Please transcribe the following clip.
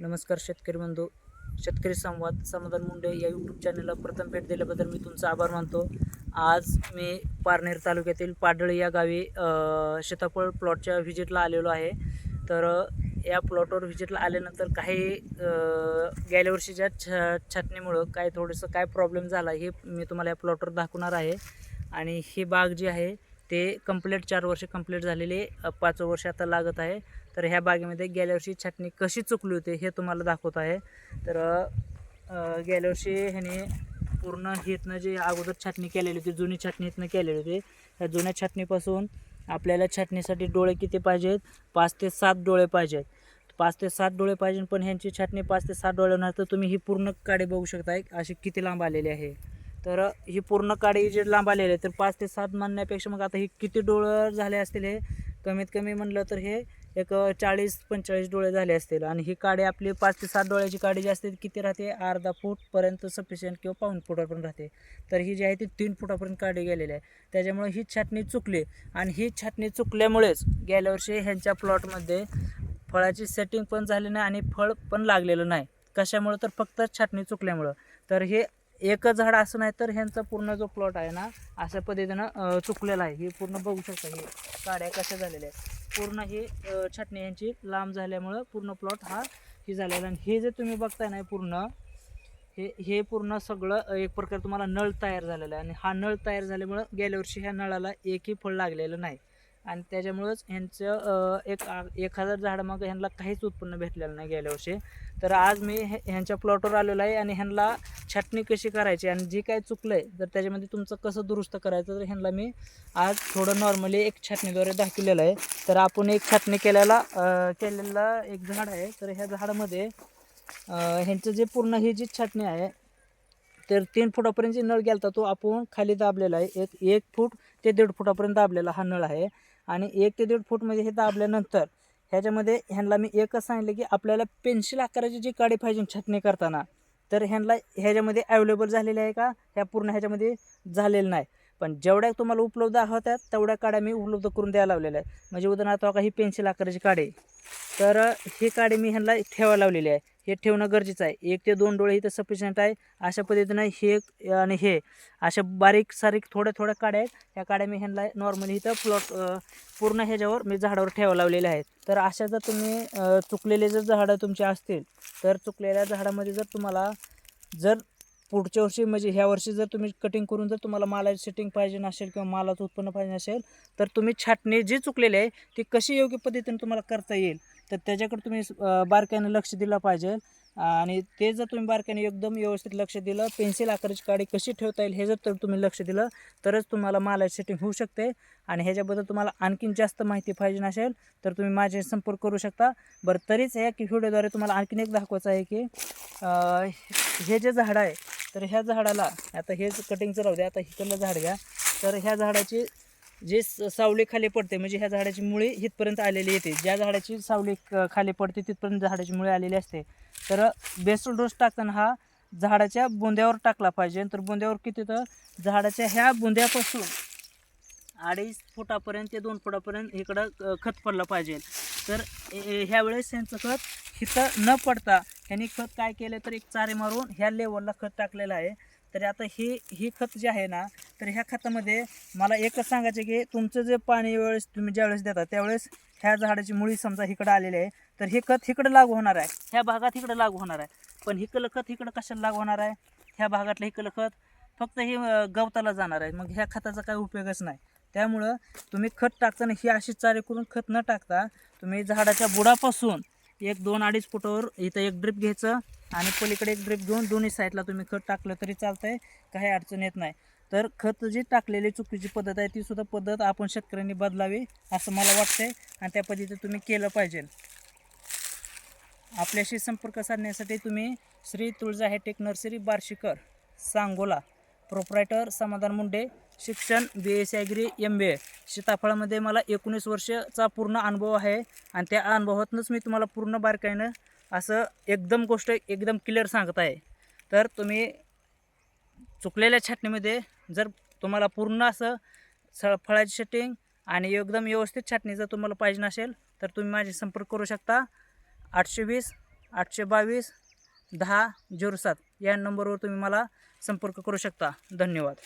नमस्कार शेतकरी बंधू शेतकरी संवाद समाधान मुंडे या यूट्यूब चॅनलला प्रथम भेट दिल्याबद्दल मी तुमचा आभार मानतो. आज मी पारनेर तालुक्यातील पाडळी या गावी सीताफळ प्लॉटच्या व्हिजिटला आलेलो आहे. तर या प्लॉटवर व्हिजिटला आल्यानंतर काही गेल्या वर्षीच्या छ छाटणीमुळं काय थोडंसं काय प्रॉब्लेम झाला हे मी तुम्हाला या प्लॉटवर दाखवणार आहे. आणि ही बाग जी आहे ते कंप्लीट चार वर्ष कंप्लीट झालेली पाच वर्ष आता लागत आहे. तर ह्या बागेमध्ये गेल्या वर्षी छाटणी कशी चुकली होती हे तुम्हाला दाखवत आहे. तर गेल्या वर्षी ह्याने पूर्ण हितनं जे अगोदर छाटणी केलेली होती जुनी छाटणी हितनं केलेली होती ह्या जुन्या छाटणीपासून आपल्याला छाटणीसाठी डोळे किती पाहिजेत? पाच ते सात डोळे पाहिजेत. पाच ते सात डोळे पाहिजे पण ह्यांची छाटणी पाच ते सात डोळे होणार तर तुम्ही ही पूर्ण काडी बघू शकताय अशी किती लांब आलेली आहे. तर ही पूर्ण काडी जे लांब आलेली आहे तर पाच ते सात म्हणण्यापेक्षा मग आता ही किती डोळं झाले असतील हे? कमीत कमी म्हणलं तर हे एक चाळीस पंचेचाळीस डोळे झाले असतील आणि ही काडी आपली पाच ते सात डोळ्याची काडी जी असते ती किती राहते? अर्धा फूटपर्यंत सफिशियंट किंवा पाऊण फुटापर्यंत राहते. तर ही जी आहे ती तीन फुटापर्यंत काडी गेलेली आहे. त्याच्यामुळे ही छाटणी चुकली आणि ही छाटणी चुकल्यामुळेच गेल्या वर्षी ह्यांच्या प्लॉटमध्ये फळाची सेटिंग पण झाली नाही आणि फळ पण लागलेलं नाही. कशामुळं? तर फक्त छाटणी चुकल्यामुळं. तर हे एकच झाड असं नाही तर ह्यांचा पूर्ण जो प्लॉट आहे ना अशा पद्धतीनं चुकलेला आहे. हे पूर्ण बघू शकता हे काड्या कशा झालेल्या आहेत. पूर्ण ही छटणी यांची लांब झाल्यामुळं पूर्ण प्लॉट हा ही झालेला. आणि हे जे तुम्ही बघताय ना पूर्ण हे हे पूर्ण सगळं एक प्रकारे तुम्हाला नळ तयार झालेला आहे. आणि हा नळ तयार झाल्यामुळं गेल्या वर्षी ह्या नळाला एकही फळ लागलेलं नाही. आणि त्याच्यामुळंच ह्यांचं एक आ- एक हजार झाडामागं ह्यांना काहीच उत्पन्न भेटलेलं नाही गेल्या वर्षी. तर आज मी हे ह्यांच्या प्लॉटवर आलेलो आहे आणि ह्यांना छाटणी कशी करायची आणि जे काय चुकलं आहे जर त्याच्यामध्ये तुमचं कसं दुरुस्त करायचं तर ह्यांना मी आज थोडं नॉर्मली एक छाटणीद्वारे दाखवलेलं आहे. तर आपण एक छाटणी केलेला केलेला एक झाड आहे. तर ह्या झाडामध्ये ह्यांचं जे पूर्ण ही जी छाटणी आहे तर तीन फुटापर्यंत जे नळ गेला तो आपण खाली दाबलेला आहे. एक एक फूट ते दीड फुटापर्यंत दाबलेला हा नळ आहे. आणि एक ते दीड फूटमध्ये हे दाबल्यानंतर ह्याच्यामध्ये ह्यांना मी एकच सांगितलं की आपल्याला पेन्सिल आकाराची जी काडी पाहिजे छाटणी करताना तर ह्यांना ह्याच्यामध्ये अवेलेबल झालेले आहे का? ह्या पूर्ण ह्याच्यामध्ये झालेलं नाही. पण जेवढ्या तुम्हाला उपलब्ध आहोत तेवढ्या काड्या मी उपलब्ध करून द्यायला लावलेल्या आहे म्हणजे उदाहरणार्थ बघा ही पेन्सिल आकाराची काडे तर ही काडे मी ह्यांना ठेवायला लावलेली आहे. हे ठेवणं गरजेचं आहे. एक ते दोन डोळे इथं सफिशियंट आहे. अशा पद्धतीनं हे आणि हे अशा बारीक सारीक थोड्या थोड्या काड्या आहेत. ह्या काड्या मी ह्यांना नॉर्मली इथं प्लॉट पूर्ण ह्याच्यावर मी झाडावर ठेवा लावलेल्या आहेत. तर अशा जर तुम्ही चुकलेले जर झाडं तुमचे असतील तर चुकलेल्या झाडामध्ये जर तुम्हाला जर पुढच्या वर्षी म्हणजे ह्या वर्षी जर तुम्ही कटिंग करून जर तुम्हाला मालाची सेटिंग पाहिजे नसेल किंवा मालाचं उत्पन्न पाहिजे नसेल तर तुम्ही छाटणी जी चुकलेली आहे ती कशी योग्य पद्धतीने तुम्हाला करता येईल? तर त्याच्याकडे तुम्ही बारकाईनं लक्ष दिलं पाहिजे. आणि ते जर तुम्ही बारकाईने एकदम व्यवस्थित लक्ष दिलं पेन्सिल आकाराची काडी कशी ठेवता येईल हे जर तर तुम्ही लक्ष दिलं तरच तुम्हाला मालाची सेटिंग होऊ शकते. आणि ह्याच्याबद्दल तुम्हाला आणखीन जास्त माहिती पाहिजे असेल तर तुम्ही माझे संपर्क करू शकता. बरं तरीच या की व्हिडिओद्वारे तुम्हाला आणखीन एक दाखवायचं आहे की हे जे झाड आहे तर ह्या झाडाला आता हे कटिंगचं राहू द्या आता हिकडलं झाड घ्या. तर ह्या झाडाची जे स- सावली खाली पडते म्हणजे ह्या झाडाची मुळी इथपर्यंत आलेली येते. ज्या झाडाची सावली खाली पडते तिथपर्यंत झाडाची मुळी आलेली असते. तर बेसल डोस टाकताना हा झाडाच्या बुंद्यावर टाकला पाहिजे. तर बुंद्यावर किती तर झाडाच्या ह्या बुंद्यापासून अडीच फुटापर्यंत ते दोन फुटापर्यंत इकडं खत पडलं पाहिजे. तर ह्यावेळेस ए- ह्या वेळेस यांचं खत इथं न पडता ह्यांनी खत काय केलं तर एक चारे मारून ह्या लेवलला खत टाकलेलं आहे. तर आता ही ही खत जे आहे ना तर ह्या खतामध्ये मला एकच सांगायचं की तुमचं जे पाणी वेळेस तुम्ही ज्यावेळेस देता त्यावेळेस ह्या झाडाची मुळी समजा इकडं आलेली आहे तर हे खत इकडं लागू होणार आहे. ह्या भागात इकडं लागू होणार आहे. पण हिकडलं खत इकडं कशाला लागू होणार आहे? ह्या भागातलं हिकडलं खत फक्त हे गवताला जाणार आहे. मग ह्या खताचा काही उपयोगच नाही. त्यामुळं तुम्ही खत टाकताना ही अशी चारे करून खत न टाकता तुम्ही झाडाच्या बुडापासून एक दोन अडीच फुटावर इथं एक ड्रिप घ्यायचं आणि पलीकडे एक ड्रिप घेऊन दोन्ही साईडला तुम्ही खत टाकलं तरी चालतंय. काही अडचण येत नाही. तर खत जी टाकलेली चुकीची पद्धत आहे ती सुद्धा पद्धत आपण शेतकऱ्यांनी बदलावी असं मला वाटतंय. आणि त्या पद्धतीत तुम्ही केलं पाहिजे. आपल्याशी संपर्क साधण्यासाठी तुम्ही Shri Tulja hitech nursery Barshikar Sangola. Proprietor Samadhan Munde शिक्षण B S agri M B A सीताफळामध्ये मला एकोणीस वर्षाचा पूर्ण अनुभव आहे आणि त्या अनुभवातूनच मी तुम्हाला पूर्ण बारकाईनं असं एकदम गोष्ट एकदम क्लिअर सांगत आहे. तर तुम्ही चुकलेल्या छाटणीमध्ये जर तुम्हाला पूर्ण असं स फळाची शटिंग आणि एकदम व्यवस्थित छाटणी जर तुम्हाला पाहिजे नसेल तर तुम्ही माझे संपर्क करू शकता. आठशे वीस आठशे बावीस दहा झिरो सात या नंबरवर तुम्ही मला संपर्क करू शकता. धन्यवाद.